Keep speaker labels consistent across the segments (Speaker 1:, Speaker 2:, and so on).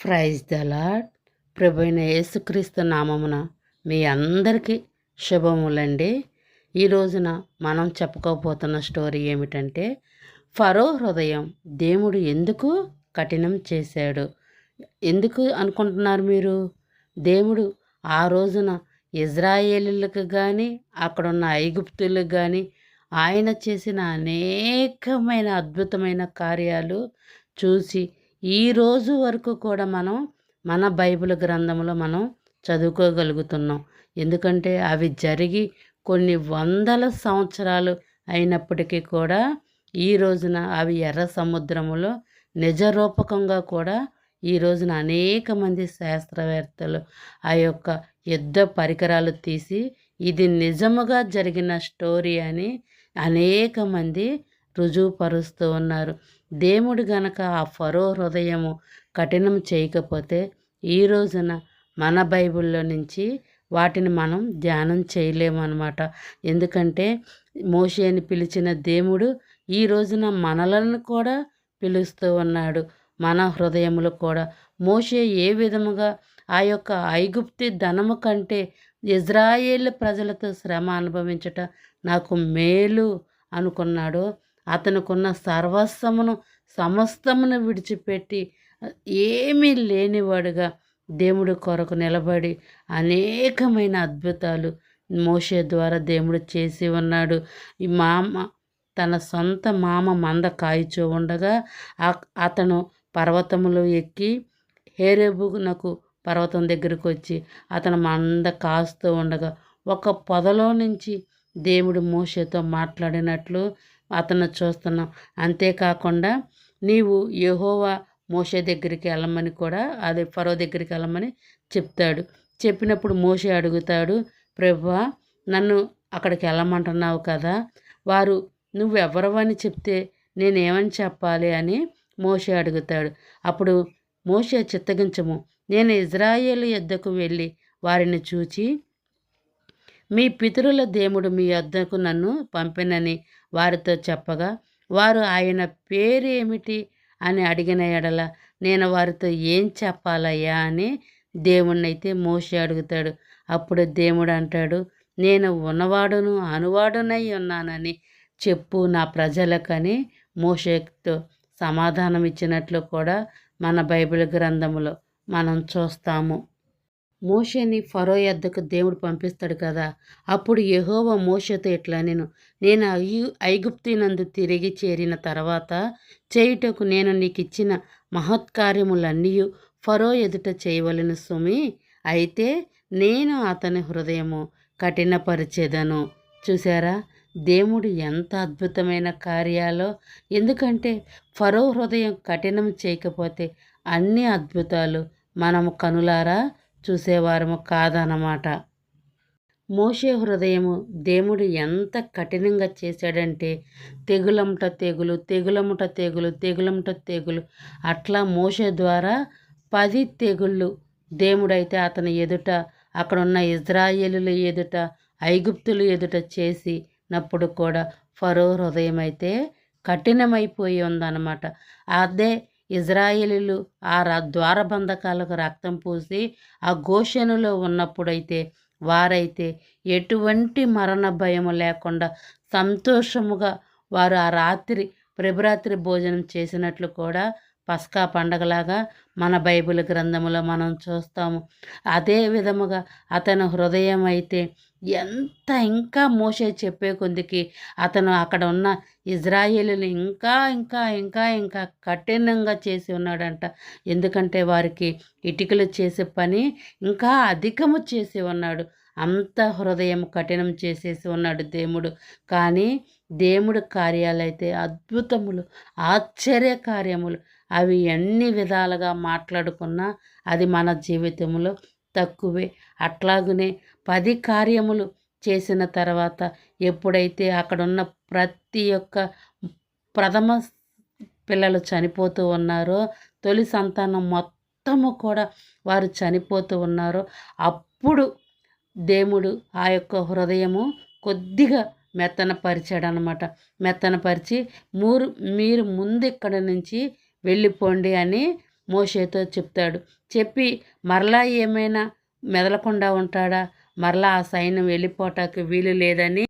Speaker 1: Praise the lord ప్రభైన యేసుక్రీస్తు నామమున మీ అందరికీ శుభములండి. ఈ రోజున మనం చెప్పుకోబోతున్న స్టోరీ ఏమిటంటే ఫరో హృదయం దేవుడు ఎందుకు కఠినం చేశాడు? ఎందుకు అనుకుంటున్నారు మీరు? దేవుడు ఆ రోజున ఇజ్రాయేలీలకు కానీ అక్కడున్న ఐగుప్తులకు కానీ ఆయన చేసిన అనేకమైన అద్భుతమైన కార్యాలు చూసి ఈ రోజు వరకు కూడా మనం మన బైబిల్ గ్రంథంలో మనం చదువుకోగలుగుతున్నాం. ఎందుకంటే అవి జరిగి కొన్ని వందల సంవత్సరాలు అయినప్పటికీ కూడా ఈ రోజున అవి ఎర్ర సముద్రములో నిజరూపకంగా కూడా ఈ రోజున అనేక మంది శాస్త్రవేత్తలు ఆ యొక్క యుద్ధ పరికరాలు తీసి ఇది నిజముగా జరిగిన స్టోరీ అని అనేక మంది రుజువుపరుస్తూ ఉన్నారు. దేవుడు గనక ఆ ఫరో హృదయము కఠినం చేయకపోతే ఈ రోజున మన బైబిల్లో నుంచి వాటిని మనం ధ్యానం చేయలేము అనమాట ఎందుకంటే మోషేని పిలిచిన దేవుడు ఈ రోజున మనలను కూడా పిలుస్తూ ఉన్నాడు. మన హృదయములు కూడా. మోషే ఏ విధముగా ఆ యొక్క ఐగుప్తి ధనము కంటే ఇజ్రాయేల్ ప్రజలతో శ్రమ అనుభవించట నాకు మేలు అనుకున్నాడు అతనుకున్న సర్వస్వమును సమస్తమును విడిచిపెట్టి ఏమీ లేనివాడుగా దేవుడు కొరకు నిలబడి అనేకమైన అద్భుతాలు మోషే ద్వారా దేవుడు చేసి ఉన్నాడు. ఈ మామ తన సొంత మామ మంద కాయిచూ ఉండగా అతను పర్వతములు ఎక్కి హేరేబునకు పర్వతం దగ్గరకు వచ్చి అతను మంద కాస్తూ ఉండగా ఒక పొదలో నుంచి దేవుడు మోషేతో మాట్లాడినట్లు అతను చూస్తున్నాం. అంతేకాకుండా నీవు యహోవా మోషే దగ్గరికి వెళ్ళమని కూడా అది ఫరో దగ్గరికి వెళ్ళమని చెప్తాడు. చెప్పినప్పుడు మోషే అడుగుతాడు ప్రభా నన్ను అక్కడికి వెళ్ళమంటున్నావు కదా? వారు నువ్వెవరవని చెప్తే నేనేమని చెప్పాలి? అని మోషే అడుగుతాడు. అప్పుడు మోషే చిత్తగించము నేను ఇజ్రాయేల్ యొద్దకు వెళ్ళి వారిని చూచి మీ పితరుల దేవుడు మీ వద్దకు నన్ను పంపినని వారితో చెప్పగా వారు ఆయన పేరు ఏమిటి అని అడిగిన ఎడల నేను వారితో ఏం చెప్పాలయ్యా? అని దేవుణ్ణైతే మోసి అడుగుతాడు. అప్పుడు దేవుడు అంటాడు నేను ఉన్నవాడును అనువాడునై ఉన్నానని చెప్పు నా ప్రజలకని మోషేతో సమాధానం ఇచ్చినట్లు కూడా మన బైబిల్ గ్రంథంలో మనం చూస్తాము. మోషేని ఫరో ఎద్దకు దేవుడు పంపిస్తాడు కదా. అప్పుడు యహోవ మోషతో ఇట్లా నేను నేను ఐగుప్తినందు తిరిగి చేరిన తర్వాత చేయుటకు నేను నీకు ఇచ్చిన మహత్కార్యములన్నీ ఫరో ఎదుట చేయవలను సుమి. అయితే నేను అతని హృదయము కఠినపరిచేదను. చూసారా దేవుడు ఎంత అద్భుతమైన కార్యాలో ఎందుకంటే ఫరో హృదయం కఠినం చేయకపోతే అన్ని అద్భుతాలు మనము కనులారా? చూసేవారము కాదన్నమాట. మోషే హృదయము దేవుడు ఎంత కఠినంగా చేశాడంటే తెగులముట తెగులు తెగులముట తెగులు తెగులముట తెగులు. అట్లా మోషే ద్వారా పది తెగుళ్ళు దేవుడైతే అతని ఎదుట అక్కడ ఉన్న ఇజ్రాయేలుల ఎదుట ఐగుప్తులు ఎదుట చేసినప్పుడు కూడా ఫరో హృదయం అయితే కఠినమైపోయి ఉందన్నమాట. అదే ఇజ్రాయేలీలు ఆ ద్వారబంధకాలకు రక్తం పూసి ఆ ఘోషణలో ఉన్నప్పుడైతే వారైతే ఎటువంటి మరణ భయము లేకుండా సంతోషముగా వారు ఆ రాత్రి ప్రభరాత్రి భోజనం చేసినట్లు కూడా పస్కా పండగలాగా మన బైబిల్ గ్రంథంలో మనం చూస్తాము. అదే విధముగా అతని హృదయం అయితే ఎంత ఇంకా మోసే చెప్పే కొందికి అతను అక్కడ ఉన్న ఇజ్రాయేలుని ఇంకా ఇంకా ఇంకా ఇంకా కఠినంగా చేసి ఉన్నాడంట. ఎందుకంటే వారికి ఇటుకలు చేసే పని ఇంకా అధికము చేసి ఉన్నాడు. అంత హృదయం కఠినం చేసేసి ఉన్నాడు దేవుడు. కానీ దేవుడు కార్యాలైతే అద్భుతములు ఆశ్చర్య కార్యములు అవి ఎన్ని విధాలుగా మాట్లాడుకున్నా అది మన జీవితంలో తక్కువే. అట్లాగనే పది కార్యములు చేసిన తర్వాత ఎప్పుడైతే అక్కడున్న ప్రతి ఒక్క ప్రథమ పిల్లలు చనిపోతూ ఉన్నారో తొలి సంతానం మొత్తము కూడా వారు చనిపోతూ ఉన్నారో అప్పుడు దేవుడు ఆ యొక్క హృదయము కొద్దిగా మెత్తన పరిచాడనమాట మెత్తన పరిచి మూరు మీరు ముందు ఇక్కడ నుంచి వెళ్ళిపోండి అని మోషేతో చెప్తాడు. చెప్పి మరలా ఏమైనా మెదలకుండా ఉంటాడా? మరలా ఆ సైన్యం వెళ్ళిపోటానికి వీలు లేదని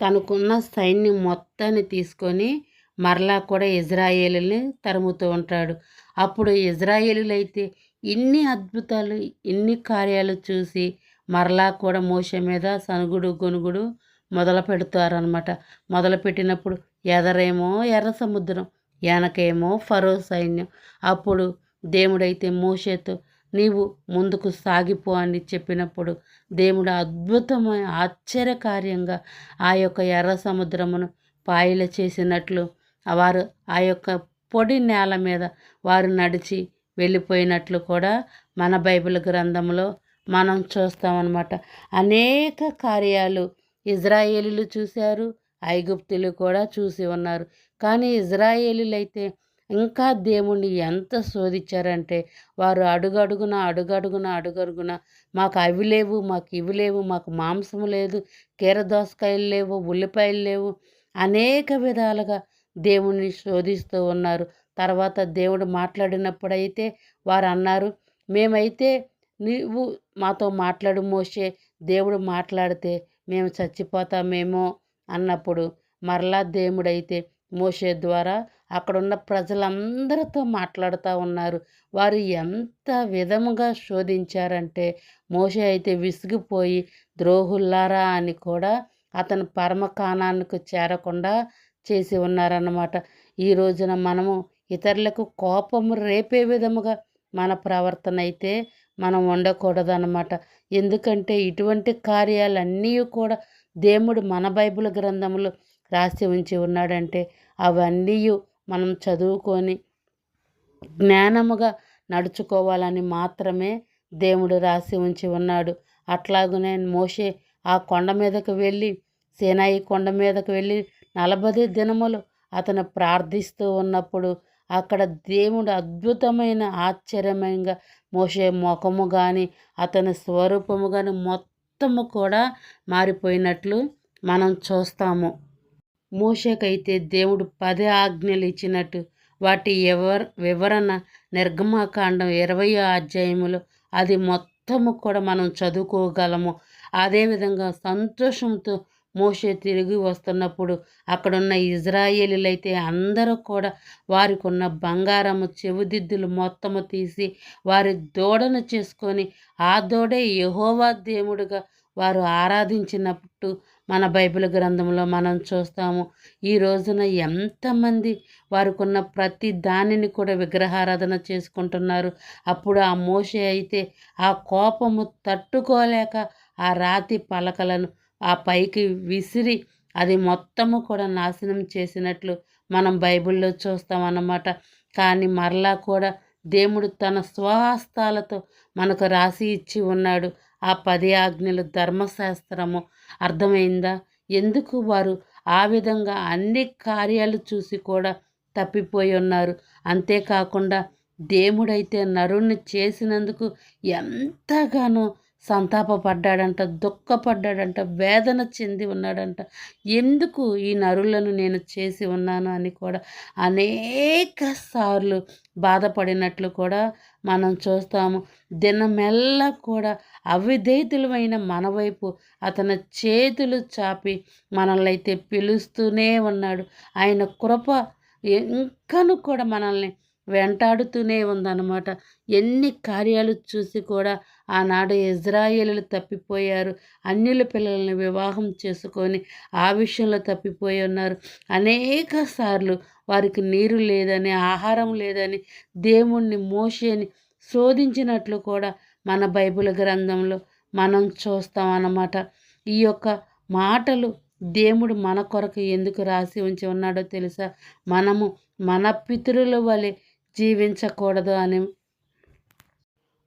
Speaker 1: తనకున్న సైన్యం మొత్తాన్ని తీసుకొని మరలా కూడా ఇజ్రాయేలుని తరుముతూ ఉంటాడు. అప్పుడు ఇజ్రాయేలీలు అయితే ఇన్ని అద్భుతాలు ఇన్ని కార్యాలు చూసి మరలా కూడా మోస మీద సనుగుడు గొనుగుడు మొదలు పెడతారనమాట మొదలు పెట్టినప్పుడు ఎదరేమో ఎర్ర సముద్రం వెనకేమో ఫరో సైన్యం. అప్పుడు దేవుడైతే మోషేతో నీవు ముందుకు సాగిపో అని చెప్పినప్పుడు దేవుడు అద్భుతమైన ఆశ్చర్యకార్యంగా ఆ యొక్క ఎర్ర సముద్రమును పాయల చేసినట్లు వారు ఆ యొక్క పొడి నేల మీద వారు నడిచి వెళ్ళిపోయినట్లు కూడా మన బైబిల్ గ్రంథంలో మనం చూస్తామన్నమాట. అనేక కార్యాలు ఇజ్రాయేలీలు చూశారు ఐగుప్తులు కూడా చూసి ఉన్నారు. కానీ ఇజ్రాయేలీలైతే అయితే ఇంకా దేవుణ్ణి ఎంత శోధించారంటే వారు అడుగడుగున అడుగడుగున అడుగడుగున మాకు అవి లేవు మాకు ఇవి లేవు మాకు మాంసం లేదు కీర దోసకాయలు లేవు ఉల్లిపాయలు లేవు అనేక విధాలుగా దేవుణ్ణి శోధిస్తూ ఉన్నారు. తర్వాత దేవుడు మాట్లాడినప్పుడైతే వారు అన్నారు మేమైతే నీవు మాతో మాట్లాడు మోసే దేవుడు మాట్లాడితే మేము చచ్చిపోతామేమో అన్నప్పుడు మరలా దేవుడైతే మోసే ద్వారా అక్కడున్న ప్రజలందరితో మాట్లాడుతూ ఉన్నారు. వారు ఎంత విధముగా శోధించారంటే మోసే అయితే విసిగిపోయి ద్రోహుల్లారా అని కూడా అతను పరమకాణానికి చేరకుండా చేసి ఉన్నారన్నమాట. ఈ రోజున మనము ఇతరులకు కోపము రేపే విధముగా మన ప్రవర్తన అయితే మనం ఉండకూడదన్నమాట. ఎందుకంటే ఇటువంటి కార్యాలన్నీ కూడా దేవుడు మన బైబిల్ గ్రంథంలో రాసి ఉంచి ఉన్నాడంటే అవన్నీ మనం చదువుకొని జ్ఞానముగా నడుచుకోవాలని మాత్రమే దేవుడు రాసి ఉంచి ఉన్నాడు. అట్లాగనే మోషే ఆ కొండ మీదకు వెళ్ళి సేనాయి కొండ మీదకు వెళ్ళి నలభై దినములు అతను ప్రార్థిస్తూ ఉన్నప్పుడు అక్కడ దేవుడు అద్భుతమైన ఆశ్చర్యమయంగా మోసే ముఖము కానీ అతని స్వరూపము కానీ మొత్తము కూడా మారిపోయినట్లు మనం చూస్తాము. మోషకైతే దేవుడు పది ఆజ్ఞలు ఇచ్చినట్టు వాటి ఎవర వివరణ నిర్గమాకాండం ఇరవై అధ్యాయములో అది మొత్తము కూడా మనం చదువుకోగలము. అదేవిధంగా సంతోషంతో మోషే తిరిగి వస్తున్నప్పుడు అక్కడున్న ఇజ్రాయేలీలైతే అందరూ కూడా వారికి ఉన్న బంగారము చెవుదిద్దులు మొత్తము తీసి వారి దూడను చేసుకొని ఆ దూడే యహోవా దేవుడుగా వారు ఆరాధించినట్టు మన బైబిల్ గ్రంథంలో మనం చూస్తాము. ఈ రోజున ఎంతమంది వారికున్న ప్రతి దానిని కూడా విగ్రహారాధన చేసుకుంటున్నారు. అప్పుడు ఆ మోసే అయితే ఆ కోపము తట్టుకోలేక ఆ రాతి పలకలను ఆ పైకి విసిరి అది మొత్తము కూడా నాశనం చేసినట్లు మనం బైబిల్లో చూస్తామన్నమాట. కానీ మరలా కూడా దేవుడు తన స్వహస్తాలతో మనకు రాసి ఇచ్చి ఉన్నాడు. ఆ పది ఆజ్ఞలు ధర్మశాస్త్రము అర్థమైందా? ఎందుకు వారు ఆ విధంగా అన్ని కార్యాలు చూసి కూడా తప్పిపోయి ఉన్నారు? అంతేకాకుండా దేవుడైతే నరుణ్ణి చేసినందుకు ఎంతగానో సంతాపపడ్డాడంట దుఃఖపడ్డాడంట వేదన చెంది ఉన్నాడంట. ఎందుకు ఈ నరులను నేను చేసి ఉన్నాను అని కూడా అనేక సార్లు బాధపడినట్లు కూడా మనం చూస్తాము. దినమెల్లా కూడా అవిధేతులమైన మన వైపు అతని చేతులు చాపి మనల్ని అయితే పిలుస్తూనే ఉన్నాడు. ఆయన కృప ఇంకను కూడా మనల్ని వెంటాడుతూనే ఉందన్నమాట. ఎన్ని కార్యాలు చూసి కూడా ఆనాడు ఇజ్రాయేలు తప్పిపోయారు. అన్యుల పిల్లల్ని వివాహం చేసుకొని ఆ విషయంలో తప్పిపోయి ఉన్నారు. అనేక సార్లు వారికి నీరు లేదని ఆహారం లేదని దేవుణ్ణి మోసేని శోధించినట్లు కూడా మన బైబిల్ గ్రంథంలో మనం చూస్తాం అన్నమాట. ఈ యొక్క మాటలు దేవుడు మన కొరకు ఎందుకు రాసి ఉంచి ఉన్నాడో తెలుసా? మనము మన పితరుల వలె జీవించకూడదు అని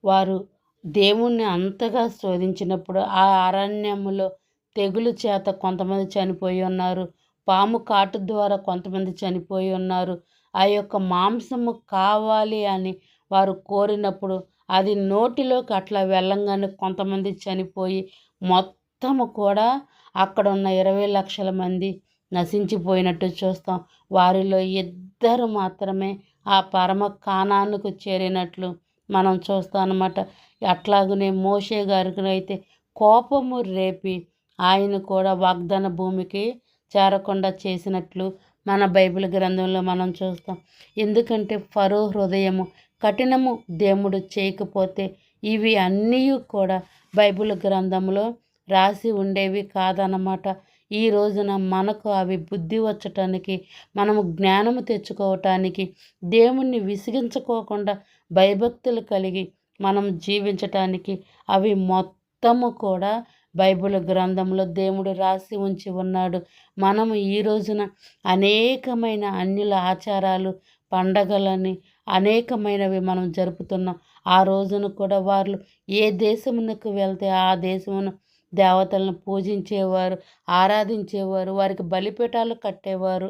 Speaker 1: వారు దేవుణ్ణి అంతగా శోధించినప్పుడు ఆ అరణ్యములో తెగులు చేత కొంతమంది చనిపోయి ఉన్నారు. పాము కాటు ద్వారా కొంతమంది చనిపోయి ఉన్నారు. ఆ యొక్క మాంసము కావాలి అని వారు కోరినప్పుడు అది నోటిలోకి అట్లా వెళ్ళంగానే కొంతమంది చనిపోయి మొత్తము కూడా అక్కడ ఉన్న ఇరవై లక్షల మంది నశించిపోయినట్టు చూస్తాం. వారిలో ఇద్దరు మాత్రమే ఆ పరమ కానానికి చేరినట్లు మనం చూస్తాం అన్నమాట అట్లాగనే మోషే గారికి అయితే కోపము రేపి ఆయన కూడా వాగ్దాన భూమికి చేరకుండా చేసినట్లు మన బైబిల్ గ్రంథంలో మనం చూస్తాం. ఎందుకంటే ఫరో హృదయము కఠినము దేవుడు చేయకపోతే ఇవి అన్నీ కూడా బైబిల్ గ్రంథంలో రాసి ఉండేవి కాదన్నమాట ఈ రోజున మనకు అవి బుద్ధి వచ్చటానికి మనము జ్ఞానము తెచ్చుకోవటానికి దేవుణ్ణి విసిగించుకోకుండా భయభక్తులు కలిగి మనం జీవించటానికి అవి మొత్తము కూడా బైబిల్ గ్రంథంలో దేవుడు రాసి ఉంచి ఉన్నాడు. మనము ఈ రోజున అనేకమైన అన్యుల ఆచారాలు పండగలని అనేకమైనవి మనం జరుపుతున్నాం. ఆ రోజున కూడా వాళ్ళు ఏ దేశమునకు వెళ్తే ఆ దేశమును దేవతలను పూజించేవారు ఆరాధించేవారు వారికి బలిపీఠాలు కట్టేవారు.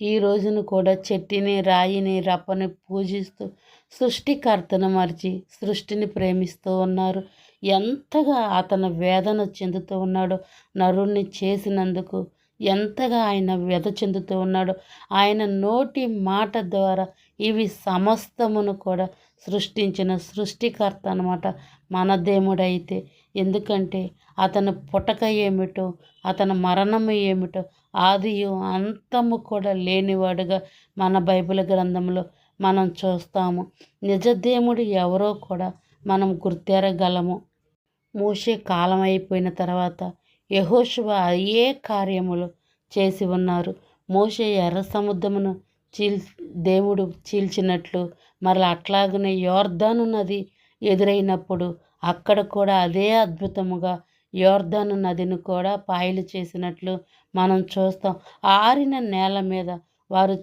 Speaker 1: ఈ రోజున కూడా చెట్టిని రాయిని రప్పని పూజిస్తూ సృష్టికర్తను మరిచి సృష్టిని ప్రేమిస్తూ ఉన్నారు. ఎంతగా అతను వేదన చెందుతూ ఉన్నాడో నరుణ్ణి చేసినందుకు ఎంతగా ఆయన వ్యధ చెందుతూ ఉన్నాడో ఆయన నోటి మాట ద్వారా ఇవి సమస్తమును కూడా సృష్టించిన సృష్టికర్త అనమాట మన దేవుడైతే. ఎందుకంటే అతని పుటక ఏమిటో అతని మరణము ఏమిటో ఆదియు అంతము కూడా లేనివాడుగా మన బైబిల్ గ్రంథంలో మనం చూస్తాము. నిజదేముడు ఎవరో కూడా మనం గుర్తెరగలము. మూసే కాలం అయిపోయిన తర్వాత యహోశివ అయ్యే కార్యములు చేసి ఉన్నారు. మోషే ఎర్ర సముద్రమును చీల్ దేవుడు చీల్చినట్లు మరలా అట్లాగనే యోర్ధాను నది ఎదురైనప్పుడు అక్కడ కూడా అదే అద్భుతముగా యోర్ధాను నదిని కూడా పాయలు చేసినట్లు మనం చూస్తాం. ఆరిన నేల మీద వారు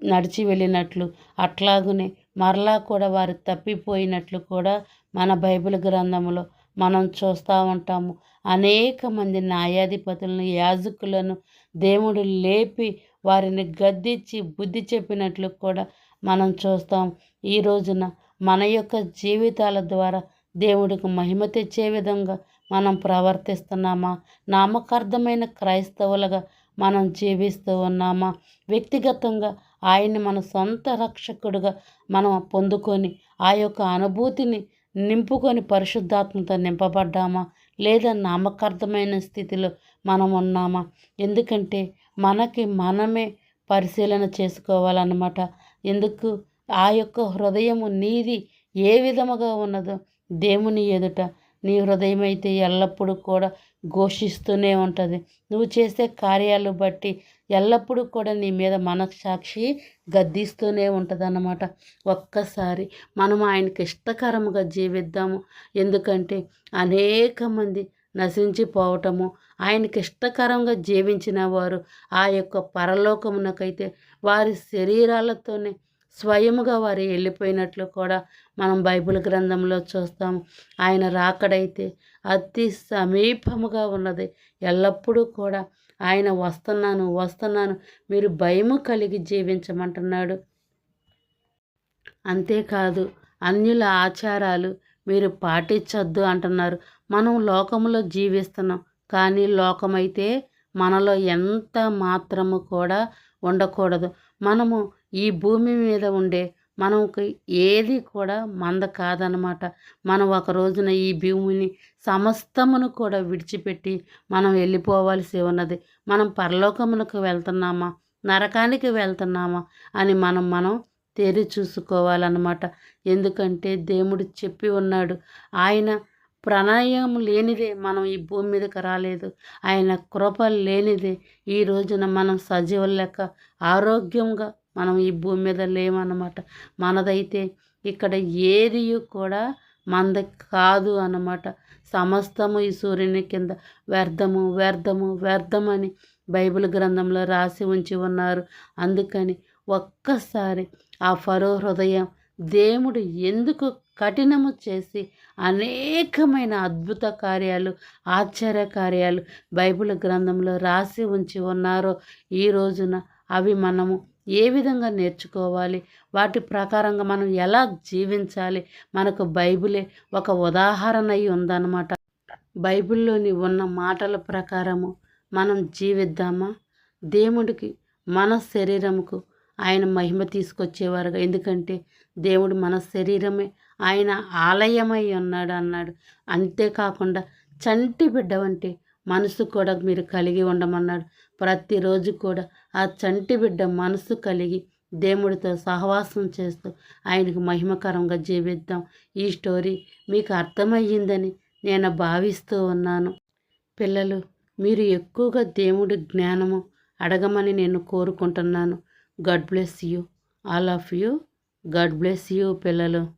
Speaker 1: నడిచి వెళ్ళినట్లు అట్లాగునే మరలా కూడా వారు తప్పిపోయినట్లు కూడా మన బైబిల్ గ్రంథంలో మనం చూస్తూ ఉంటాము. అనేక మంది న్యాయాధిపతులను యాజకులను దేవుడు లేపి వారిని గద్దించి బుద్ధి చెప్పినట్లు కూడా మనం చూస్తాం. ఈ రోజున మన యొక్క జీవితాల ద్వారా దేవుడికి మహిమ తెచ్చే విధంగా మనం ప్రవర్తిస్తున్నామా? నామకార్థమైన క్రైస్తవులుగా మనం జీవిస్తూ ఉన్నామా? వ్యక్తిగతంగా ఆయన్ని మన సొంత రక్షకుడుగా మనం పొందుకొని ఆ యొక్క అనుభూతిని నింపుకొని పరిశుద్ధాత్మతో నింపబడ్డామా? లేదా నామకార్థమైన స్థితిలో మనం ఉన్నామా? ఎందుకంటే మనకి మనమే పరిశీలన చేసుకోవాలన్నమాట. ఎందుకు? ఆ యొక్క హృదయము నీది ఏ విధముగా ఉన్నదో దేవుని ఎదుట నీ హృదయం అయితే ఎల్లప్పుడూ కూడా ఘోషిస్తూనే ఉంటుంది. నువ్వు చేసే కార్యాలు బట్టి ఎల్లప్పుడూ కూడా నీ మీద మనస్సాక్షి గద్దిస్తూనే ఉంటుంది అన్నమాట ఒక్కసారి మనం ఆయనకి ఇష్టకరముగా జీవిద్దాము. ఎందుకంటే అనేక మంది నశించిపోవటము ఆయనకి ఇష్టకరంగా జీవించిన వారు ఆ యొక్క పరలోకమునకైతే వారి శరీరాలతోనే స్వయముగా వారు వెళ్ళిపోయినట్లు కూడా మనం బైబిల్ గ్రంథంలో చూస్తాము. ఆయన రాకడైతే అతి సమీపముగా ఉన్నది. ఎల్లప్పుడూ కూడా ఆయన వస్తున్నాను వస్తున్నాను మీరు భయము కలిగి జీవించమంటున్నాడు. అంతేకాదు అన్యుల ఆచారాలు మీరు పాటించొద్దు అంటున్నారు. మనం లోకంలో జీవిస్తున్నాం కానీ లోకమైతే మనలో ఎంత మాత్రము కూడా ఉండకూడదు. మనము ఈ భూమి మీద ఉండే మనకి ఏది కూడా మంద కాదనమాట మనం ఒక రోజున ఈ భూమిని సమస్తమును కూడా విడిచిపెట్టి మనం వెళ్ళిపోవాల్సి ఉన్నది. మనం పరలోకమునకు వెళ్తున్నామా? నరకానికి వెళ్తున్నామా? అని మనం మనం తేరి చూసుకోవాలన్నమాట. ఎందుకంటే దేవుడు చెప్పి ఉన్నాడు ఆయన ప్రణయం లేనిదే మనం ఈ భూమి మీదకి రాలేదు. ఆయన కృప లేనిదే ఈ రోజున మనం సజీవుల లెక్క ఆరోగ్యంగా మనం ఈ భూమి మీద లేమన్నమాట. మనదైతే ఇక్కడ ఏది కూడా మనది కాదు అన్నమాట. సమస్తము ఈ సూర్యుని కింద వ్యర్థము వ్యర్థము వ్యర్థమని బైబిల్ గ్రంథంలో రాసి ఉంచి ఉన్నారు. అందుకని ఒక్కసారి ఆ ఫరో హృదయం దేవుడు ఎందుకు కఠినము చేసి అనేకమైన అద్భుత కార్యాలు ఆశ్చర్య కార్యాలు బైబిల్ గ్రంథంలో రాసి ఉంచి ఉన్నారో ఈ రోజున అవి మనము ఏ విధంగా నేర్చుకోవాలి? వాటి ప్రకారంగా మనం ఎలా జీవించాలి? మనకు బైబిలే ఒక ఉదాహరణ అయి ఉందన్నమాట. బైబిల్లోని ఉన్న మాటల ప్రకారము మనం జీవిద్దామా? దేవుడికి మన శరీరముకు ఆయన మహిమ తీసుకొచ్చేవారుగా. ఎందుకంటే దేవుడు మన శరీరమే ఆయన ఆలయమై ఉన్నాడు అన్నాడు. అంతేకాకుండా చంటి బిడ్డ వంటి మనసు కూడా మీరు కలిగి ఉండమన్నాడు. ప్రతిరోజు కూడా ఆ చంటి బిడ్డ మనసు కలిగి దేవుడితో సహవాసం చేస్తూ ఆయనకు మహిమకరంగా జీవిద్దాం. ఈ స్టోరీ మీకు అర్థమయ్యిందని నేను భావిస్తూ ఉన్నాను. పిల్లలు మీరు ఎక్కువగా దేవుడి జ్ఞానము అడగమని నేను కోరుకుంటున్నాను. God bless you. All of you. God bless you పిల్లలు.